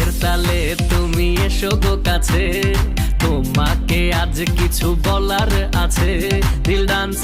নাচের তালে তুমি এসো গো কাছে। তোমাকে আজ কিছু বলার আছে। দিল ডান্স